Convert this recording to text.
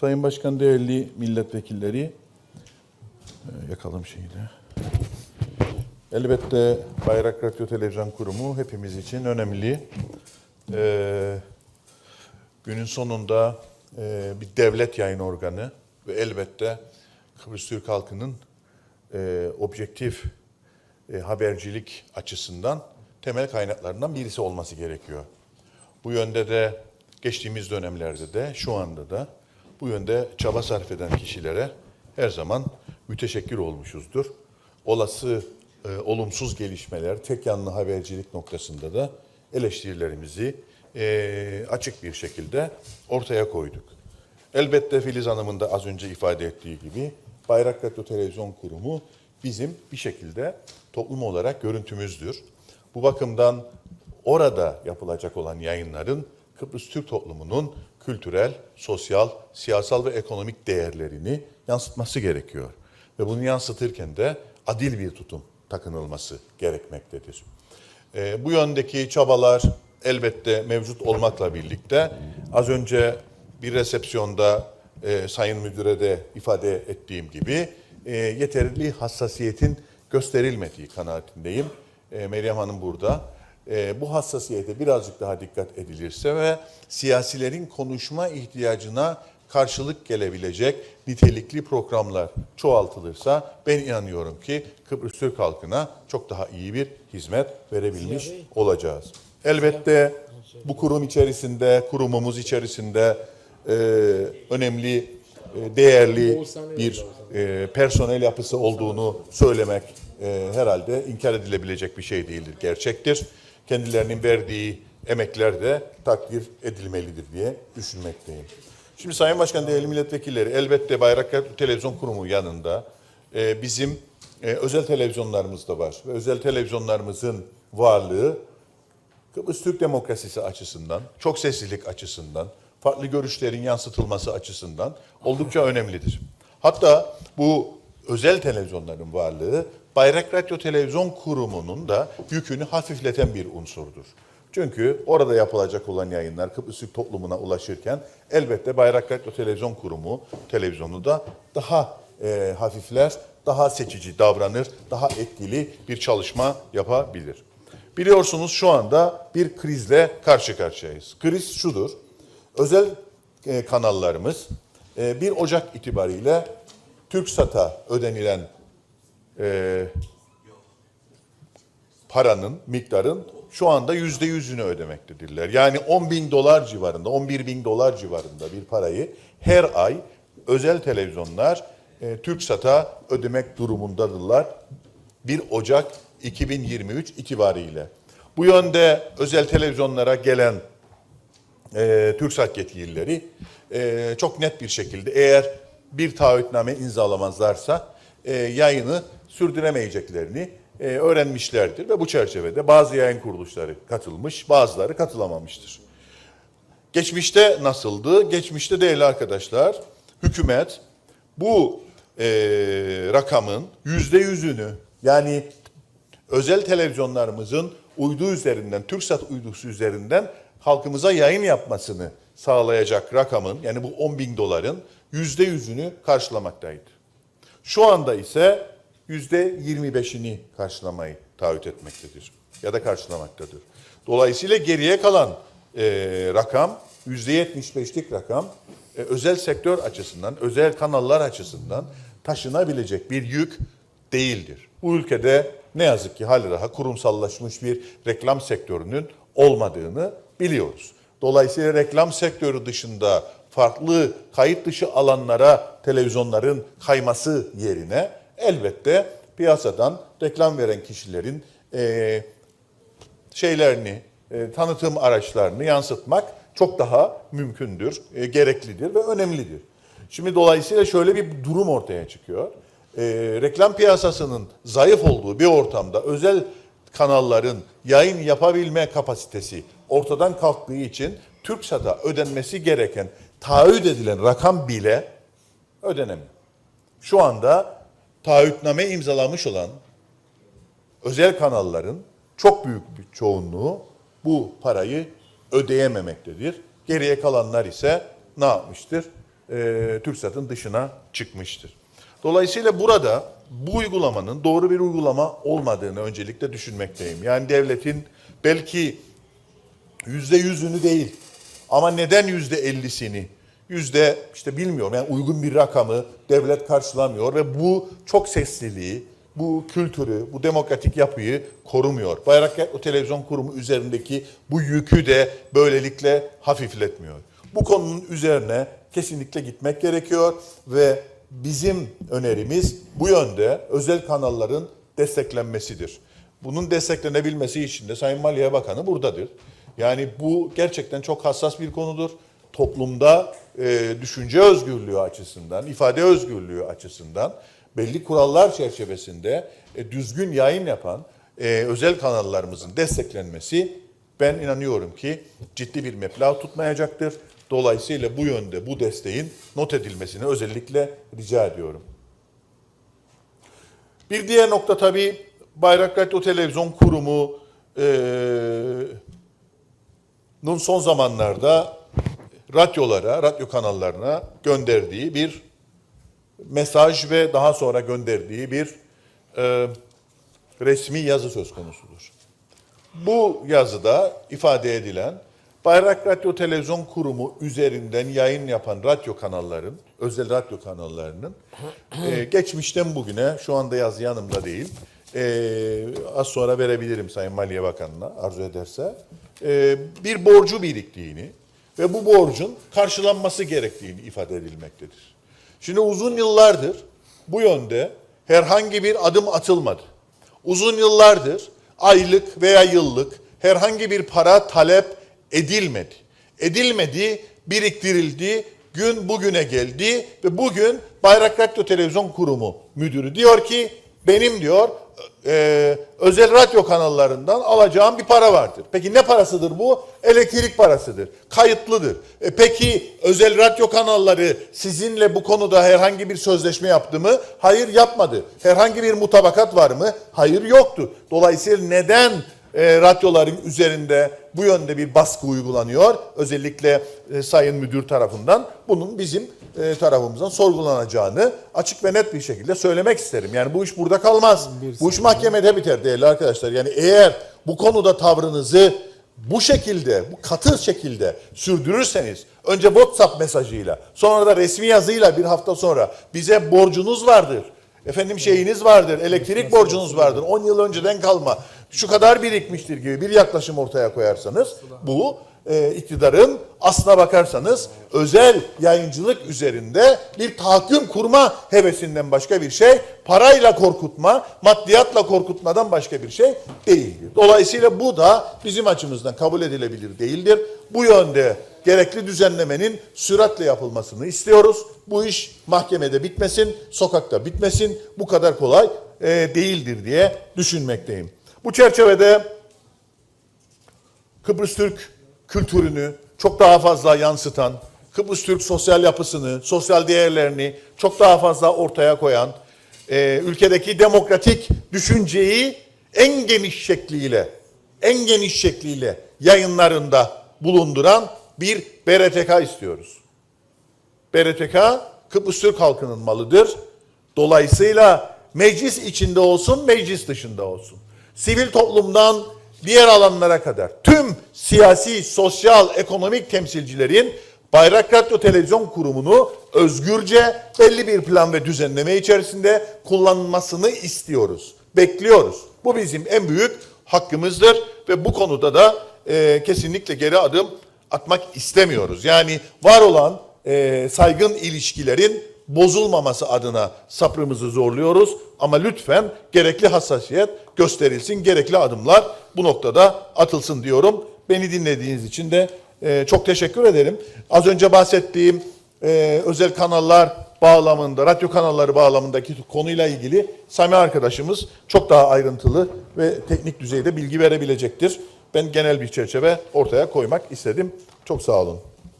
Sayın Başkan, değerli milletvekilleri, e, yakalım şeyi de. Elbette Bayrak Radyo Televizyon Kurumu hepimiz için önemli. Ee, günün sonunda e, bir devlet yayın organı ve elbette Kıbrıs Türk halkının e, objektif e, habercilik açısından temel kaynaklarından birisi olması gerekiyor. Bu yönde de geçtiğimiz dönemlerde de şu anda da bu yönde çaba sarf eden kişilere her zaman müteşekkir olmuşuzdur. Olası e, olumsuz gelişmeler, tek yanlı habercilik noktasında da eleştirilerimizi e, açık bir şekilde ortaya koyduk. Elbette Filiz Hanım'ın da az önce ifade ettiği gibi Bayrak Radyo Televizyon Kurumu bizim bir şekilde toplum olarak görüntümüzdür. Bu bakımdan orada yapılacak olan yayınların Kıbrıs Türk toplumunun kültürel, sosyal, siyasal ve ekonomik değerlerini yansıtması gerekiyor. Ve bunu yansıtırken de adil bir tutum takınılması gerekmektedir. Ee, bu yöndeki çabalar elbette mevcut olmakla birlikte az önce bir resepsiyonda e, Sayın Müdür'e de ifade ettiğim gibi e, yeterli hassasiyetin gösterilmediği kanaatindeyim. E, Meryem Hanım burada. E, bu hassasiyete birazcık daha dikkat edilirse ve siyasilerin konuşma ihtiyacına karşılık gelebilecek nitelikli programlar çoğaltılırsa ben inanıyorum ki Kıbrıs Türk halkına çok daha iyi bir hizmet verebilmiş olacağız. Elbette bu kurum içerisinde, kurumumuz içerisinde e, önemli, e, değerli bir e, personel yapısı olduğunu söylemek e, herhalde inkar edilebilecek bir şey değildir, gerçektir. Kendilerinin verdiği emekler de takdir edilmelidir diye düşünmekteyim. Şimdi Sayın Başkan, değerli milletvekilleri, elbette Bayrak Radyo Televizyon Kurumu yanında e, bizim e, özel televizyonlarımız da var. Ve özel televizyonlarımızın varlığı Kıbrıs Türk demokrasisi açısından, çok seslilik açısından, farklı görüşlerin yansıtılması açısından oldukça önemlidir. Hatta bu özel televizyonların varlığı Bayrak Radyo Televizyon Kurumu'nun da yükünü hafifleten bir unsurdur. Çünkü orada yapılacak olan yayınlar Kıbrıs Türk toplumuna ulaşırken elbette Bayrak Radyo Televizyon Kurumu televizyonu da daha e, hafifler, daha seçici davranır, daha etkili bir çalışma yapabilir. Biliyorsunuz şu anda bir krizle karşı karşıyayız. Kriz şudur, özel e, kanallarımız e, 1 Ocak itibariyle TürkSat'a ödenilen e, paranın, miktarın şu anda yüzde yüzünü ödemektedirler. Yani 10 bin dolar civarında, 11 bin dolar civarında bir parayı her ay özel televizyonlar e, TürkSat'a ödemek durumundadırlar. 1 Ocak 2023 itibariyle. Bu yönde özel televizyonlara gelen e, TürkSat yetkilileri e, çok net bir şekilde eğer bir taahhütname imzalamazlarsa e, yayını sürdüremeyeceklerini e, öğrenmişlerdir ve bu çerçevede bazı yayın kuruluşları katılmış, bazıları katılamamıştır. Geçmişte nasıldı? Geçmişte değerli arkadaşlar, hükümet bu e, rakamın yüzde yüzünü yani özel televizyonlarımızın uydu üzerinden, TürkSat uydusu üzerinden halkımıza yayın yapmasını sağlayacak rakamın yani bu 10 bin doların yüzde yüzünü karşılamaktaydı. Şu anda ise 25'ini karşılamayı taahhüt etmektedir ya da karşılamaktadır. Dolayısıyla geriye kalan e, rakam yüzde 75'lik rakam e, özel sektör açısından, özel kanallar açısından taşınabilecek bir yük değildir. Bu ülkede ne yazık ki hali daha kurumsallaşmış bir reklam sektörünün olmadığını biliyoruz. Dolayısıyla reklam sektörü dışında farklı kayıt dışı alanlara televizyonların kayması yerine elbette piyasadan reklam veren kişilerin eee şeylerini, e, tanıtım araçlarını yansıtmak çok daha mümkündür, e, gereklidir ve önemlidir. Şimdi dolayısıyla şöyle bir durum ortaya çıkıyor. E, reklam piyasasının zayıf olduğu bir ortamda özel kanalların yayın yapabilme kapasitesi ortadan kalktığı için TürkSat'a ödenmesi gereken taahhüt edilen rakam bile ödenemiyor. Şu anda taahhütname imzalamış olan özel kanalların çok büyük bir çoğunluğu bu parayı ödeyememektedir. Geriye kalanlar ise ne yapmıştır? e, TürkSat'ın dışına çıkmıştır. Dolayısıyla burada bu uygulamanın doğru bir uygulama olmadığını öncelikle düşünmekteyim. Yani devletin belki yüzde yüzünü değil ama neden yüzde ellisini yüzde işte bilmiyorum yani uygun bir rakamı devlet karşılamıyor ve bu çok sesliliği bu kültürü, bu demokratik yapıyı korumuyor. Bayraktar o televizyon kurumu üzerindeki bu yükü de böylelikle hafifletmiyor. Bu konunun üzerine kesinlikle gitmek gerekiyor ve bizim önerimiz bu yönde özel kanalların desteklenmesidir. Bunun desteklenebilmesi için de Sayın Maliye Bakanı buradadır. Yani bu gerçekten çok hassas bir konudur. Toplumda e, düşünce özgürlüğü açısından, ifade özgürlüğü açısından belli kurallar çerçevesinde e, düzgün yayın yapan e, özel kanallarımızın desteklenmesi ben inanıyorum ki ciddi bir meblağ tutmayacaktır. Dolayısıyla bu yönde bu desteğin not edilmesini özellikle rica ediyorum. Bir diğer nokta tabii Bayrak Televizyon Kurumu e, son zamanlarda radyolara, radyo kanallarına gönderdiği bir mesaj ve daha sonra gönderdiği bir e, resmi yazı söz konusudur. Bu yazıda ifade edilen Bayrak Radyo Televizyon Kurumu üzerinden yayın yapan radyo kanalların, özel radyo kanallarının e, geçmişten bugüne, şu anda yazı yanımda değil, e, az sonra verebilirim Sayın Maliye Bakanı'na arzu ederse, e, bir borcu biriktiğini ve bu borcun karşılanması gerektiğini ifade edilmektedir. Şimdi uzun yıllardır bu yönde herhangi bir adım atılmadı. Uzun yıllardır aylık veya yıllık herhangi bir para talep edilmedi. Edilmedi, biriktirildi, gün bugüne geldi ve bugün Bayrak Radyo Televizyon Kurumu müdürü diyor ki benim diyor e, özel radyo kanallarından alacağım bir para vardır. Peki ne parasıdır bu? Elektrik parasıdır. Kayıtlıdır. E peki özel radyo kanalları sizinle bu konuda herhangi bir sözleşme yaptı mı? Hayır yapmadı. Herhangi bir mutabakat var mı? Hayır yoktu. Dolayısıyla neden e, radyoların üzerinde bu yönde bir baskı uygulanıyor. Özellikle e, Sayın Müdür tarafından bunun bizim e, tarafımızdan sorgulanacağını açık ve net bir şekilde söylemek isterim. Yani bu iş burada kalmaz. Bu iş mahkemede biter değerli arkadaşlar. Yani eğer bu konuda tavrınızı bu şekilde, bu katı şekilde sürdürürseniz önce WhatsApp mesajıyla, sonra da resmi yazıyla bir hafta sonra bize borcunuz vardır. Efendim şeyiniz vardır, elektrik borcunuz vardır. 10 yıl önceden kalma. Şu kadar birikmiştir gibi bir yaklaşım ortaya koyarsanız bu e, iktidarın aslına bakarsanız özel yayıncılık üzerinde bir tahakküm kurma hevesinden başka bir şey, parayla korkutma, maddiyatla korkutmadan başka bir şey değildir. Dolayısıyla bu da bizim açımızdan kabul edilebilir değildir. Bu yönde gerekli düzenlemenin süratle yapılmasını istiyoruz. Bu iş mahkemede bitmesin, sokakta bitmesin. Bu kadar kolay e, değildir diye düşünmekteyim. Bu çerçevede Kıbrıs Türk kültürünü çok daha fazla yansıtan, Kıbrıs Türk sosyal yapısını, sosyal değerlerini çok daha fazla ortaya koyan, e, ülkedeki demokratik düşünceyi en geniş şekliyle, en geniş şekliyle yayınlarında bulunduran bir BRTK istiyoruz. BRTK Kıbrıs Türk halkının malıdır. Dolayısıyla meclis içinde olsun, meclis dışında olsun. Sivil toplumdan diğer alanlara kadar tüm siyasi, sosyal, ekonomik temsilcilerin Bayrak Radyo Televizyon Kurumu'nu özgürce belli bir plan ve düzenleme içerisinde kullanmasını istiyoruz. Bekliyoruz. Bu bizim en büyük hakkımızdır ve bu konuda da e, kesinlikle geri adım atmak istemiyoruz. Yani var olan e, saygın ilişkilerin bozulmaması adına sabrımızı zorluyoruz. Ama lütfen gerekli hassasiyet gösterilsin, gerekli adımlar bu noktada atılsın diyorum. Beni dinlediğiniz için de e, çok teşekkür ederim. Az önce bahsettiğim e, özel kanallar bağlamında, radyo kanalları bağlamındaki konuyla ilgili Sami arkadaşımız çok daha ayrıntılı ve teknik düzeyde bilgi verebilecektir. Ben genel bir çerçeve ortaya koymak istedim. Çok sağ olun.